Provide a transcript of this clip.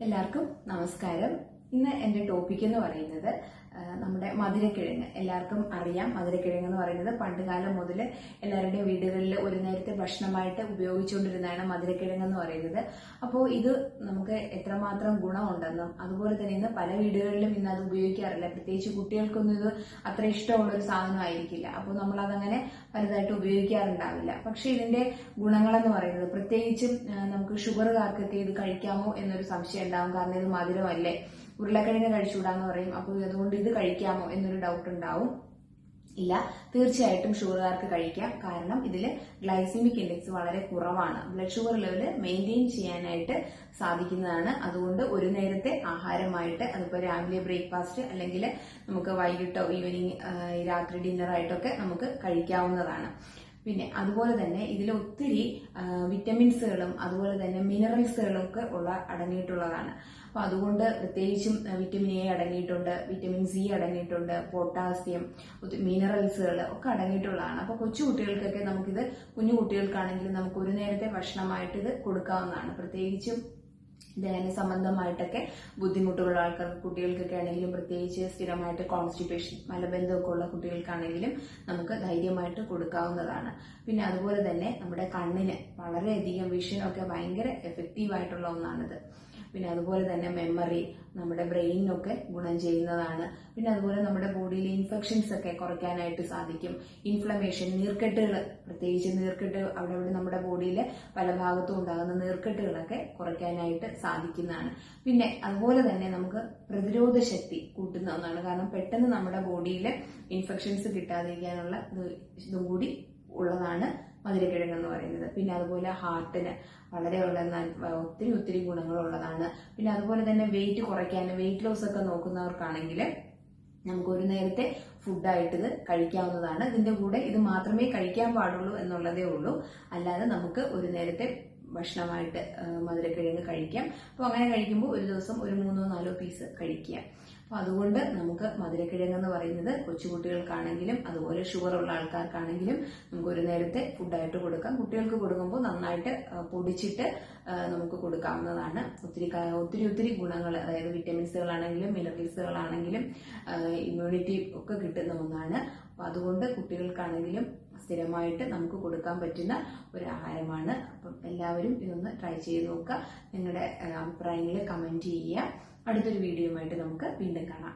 എല്ലാവർക്കും നമസ്കാരം. ഇന്ന് എന്റെ ടോപ്പിക് എന്ന് പറയുന്നത് നമ്മുടെ മധുരക്കിഴങ്ങ്. എല്ലാവർക്കും അറിയാം മധുരക്കിഴങ്ങ് എന്ന് പറയുന്നത് പണ്ടുകാലം മുതൽ എല്ലാവരുടെയും വീടുകളിൽ ഒരു നേരത്തെ ഭക്ഷണമായിട്ട് ഉപയോഗിച്ചുകൊണ്ടിരുന്നതാണ് മധുരക്കിഴങ്ങ് എന്ന് പറയുന്നത്. അപ്പോൾ ഇത് നമുക്ക് എത്രമാത്രം ഗുണമുണ്ടെന്നും അതുപോലെ തന്നെ ഇന്ന് പല വീടുകളിലും ഇന്ന് അത് ഉപയോഗിക്കാറില്ല. പ്രത്യേകിച്ച് കുട്ടികൾക്കൊന്നും ഇത് അത്ര ഇഷ്ടമുള്ള ഒരു സാധനമായിരിക്കില്ല അപ്പോൾ നമ്മൾ അതങ്ങനെ വലുതായിട്ട് ഉപയോഗിക്കാറുണ്ടാവില്ല. പക്ഷേ ഇതിന്റെ ഗുണങ്ങളെന്ന് പറയുന്നത് പ്രത്യേകിച്ചും നമുക്ക് നമുക്ക് ഷുഗറുകാർക്കൊക്കെ ഇത് കഴിക്കാമോ എന്നൊരു സംശയം ഉണ്ടാവും. കാരണം ഇത് മധുരമല്ലേ? ഉരുളക്കിഴങ്ങ് കഴിച്ചുകൂടാന്ന് പറയും. അപ്പോൾ അതുകൊണ്ട് ഇത് കഴിക്കാമോ എന്നൊരു ഡൗട്ട് ഉണ്ടാവും. ഇല്ല തീർച്ചയായിട്ടും ഷുഗറുകാർക്ക് കഴിക്കാം. കാരണം ഇതിൽ ഗ്ലൈസിമിക് ഇൻഡെക്സ് വളരെ കുറവാണ്. ബ്ലഡ് ഷുഗർ ലെവൽ മെയിന്റെയിൻ ചെയ്യാനായിട്ട് സാധിക്കുന്നതാണ്. അതുകൊണ്ട് ഒരു നേരത്തെ ആഹാരമായിട്ട് അതിപ്പോൾ രാവിലെ ബ്രേക്ക്ഫാസ്റ്റ് അല്ലെങ്കിൽ നമുക്ക് വൈകിട്ടോ ഈവനിങ് രാത്രി ഡിന്നറായിട്ടൊക്കെ നമുക്ക് കഴിക്കാവുന്നതാണ്. പിന്നെ അതുപോലെ തന്നെ ഇതിൽ ഒത്തിരി വിറ്റമിൻസുകളും അതുപോലെ തന്നെ മിനറൽസുകളും ഒക്കെ ഉള്ള അടങ്ങിയിട്ടുള്ളതാണ്. അപ്പൊ അതുകൊണ്ട് പ്രത്യേകിച്ചും വിറ്റമിൻ എ അടങ്ങിയിട്ടുണ്ട് വിറ്റമിൻ സി അടങ്ങിയിട്ടുണ്ട് പൊട്ടാസ്യം മിനറൽസുകൾ ഒക്കെ അടങ്ങിയിട്ടുള്ളതാണ്. അപ്പൊ കൊച്ചു കുട്ടികൾക്കൊക്കെ നമുക്കിത് കുഞ്ഞു കുട്ടികൾക്കാണെങ്കിലും നമുക്ക് ഒരു നേരത്തെ ഭക്ഷണമായിട്ട് ഇത് കൊടുക്കാവുന്നതാണ്. പ്രത്യേകിച്ചും ദഹന സംബന്ധമായിട്ടൊക്കെ ബുദ്ധിമുട്ടുള്ള ആൾക്കാർ കുട്ടികൾക്കൊക്കെ ആണെങ്കിലും പ്രത്യേകിച്ച് സ്ഥിരമായിട്ട് കോൺസ്റ്റിപ്പേഷൻ മലബന്ധമൊക്കെ ഉള്ള കുട്ടികൾക്കാണെങ്കിലും നമുക്ക് ധൈര്യമായിട്ട് കൊടുക്കാവുന്നതാണ്. പിന്നെ അതുപോലെ തന്നെ നമ്മുടെ കണ്ണിന് വളരെയധികം വിഷനൊക്കെ ഭയങ്കര എഫക്റ്റീവ് ആയിട്ടുള്ള ഒന്നാണിത്. പിന്നെ അതുപോലെ തന്നെ മെമ്മറി നമ്മുടെ ബ്രെയിനിനൊക്കെ ഗുണം ചെയ്യുന്നതാണ്. പിന്നെ അതുപോലെ നമ്മുടെ ബോഡിയിലെ ഇൻഫെക്ഷൻസ് ഒക്കെ കുറയ്ക്കാനായിട്ട് സാധിക്കും. ഇൻഫ്ലമേഷൻ നീർക്കെട്ടുകൾ പ്രത്യേകിച്ച് നീർക്കെട്ട് അവിടെ ഇവിടെ നമ്മുടെ ബോഡിയിലെ പല ഭാഗത്തും ഉണ്ടാകുന്ന നീർക്കെട്ടുകളൊക്കെ കുറയ്ക്കാനായിട്ട് സാധിക്കുന്നതാണ്. പിന്നെ അതുപോലെ തന്നെ നമുക്ക് പ്രതിരോധ ശക്തി കൂട്ടുന്ന ഒന്നാണ്. കാരണം പെട്ടെന്ന് നമ്മുടെ ബോഡിയിൽ ഇൻഫെക്ഷൻസ് കിട്ടാതിരിക്കാനുള്ള ഇത് ഇതും കൂടി ഉള്ളതാണ്. മധുരക്കിഴങ്ങ് എന്ന് പറയുന്നത്. പിന്നെ അതുപോലെ ഹാർട്ടിന് വളരെ ഉള്ള ഒത്തിരി ഒത്തിരി ഗുണങ്ങളുള്ളതാണ് പിന്നെ അതുപോലെ തന്നെ വെയിറ്റ് കുറയ്ക്കാൻ വെയിറ്റ് ലോസ് ഒക്കെ നോക്കുന്നവർക്കാണെങ്കിൽ നമുക്ക് ഒരു നേരത്തെ ഫുഡായിട്ട് ഇത് കഴിക്കാവുന്നതാണ്. ഇതിന്റെ കൂടെ ഇത് മാത്രമേ കഴിക്കാൻ പാടുള്ളൂ എന്നുള്ളതേ ഉള്ളൂ. അല്ലാതെ നമുക്ക് ഒരു നേരത്തെ ഭക്ഷണമായിട്ട് മധുരക്കിഴങ്ങ് കഴിക്കാം. അപ്പോൾ അങ്ങനെ കഴിക്കുമ്പോൾ ഒരു ദിവസം ഒരു മൂന്നോ നാലോ പീസ് കഴിക്കുക. അപ്പോൾ അതുകൊണ്ട് നമുക്ക് മധുരക്കിഴങ്ങ് എന്ന് പറയുന്നത് കൊച്ചുകുട്ടികൾക്കാണെങ്കിലും അതുപോലെ ഷുഗർ ഉള്ള ആൾക്കാർക്കാണെങ്കിലും നമുക്ക് ഒരു നേരത്തെ ഫുഡായിട്ട് കൊടുക്കാം. കുട്ടികൾക്ക് കൊടുക്കുമ്പോൾ നന്നായിട്ട് പൊടിച്ചിട്ട് നമുക്ക് കൊടുക്കാവുന്നതാണ്. ഒത്തിരി ഒത്തിരി ഒത്തിരി ഗുണങ്ങൾ അതായത് വിറ്റമിൻസുകളാണെങ്കിലും മിനറൽസുകളാണെങ്കിലും ഇമ്മ്യൂണിറ്റി ഒക്കെ കിട്ടുന്ന ഒന്നാണ്. അപ്പോൾ അതുകൊണ്ട് കുട്ടികൾക്കാണെങ്കിലും സ്ഥിരമായിട്ട് നമുക്ക് കൊടുക്കാൻ പറ്റുന്ന ഒരു ആഹാരമാണ് അപ്പം എല്ലാവരും ഇതൊന്ന് ട്രൈ ചെയ്ത് നോക്കുക. നിങ്ങളുടെ അഭിപ്രായങ്ങൾ കമന്റ് ചെയ്യുക. അടുത്തൊരു വീഡിയോ ആയിട്ട് നമുക്ക് വീണ്ടും കാണാം.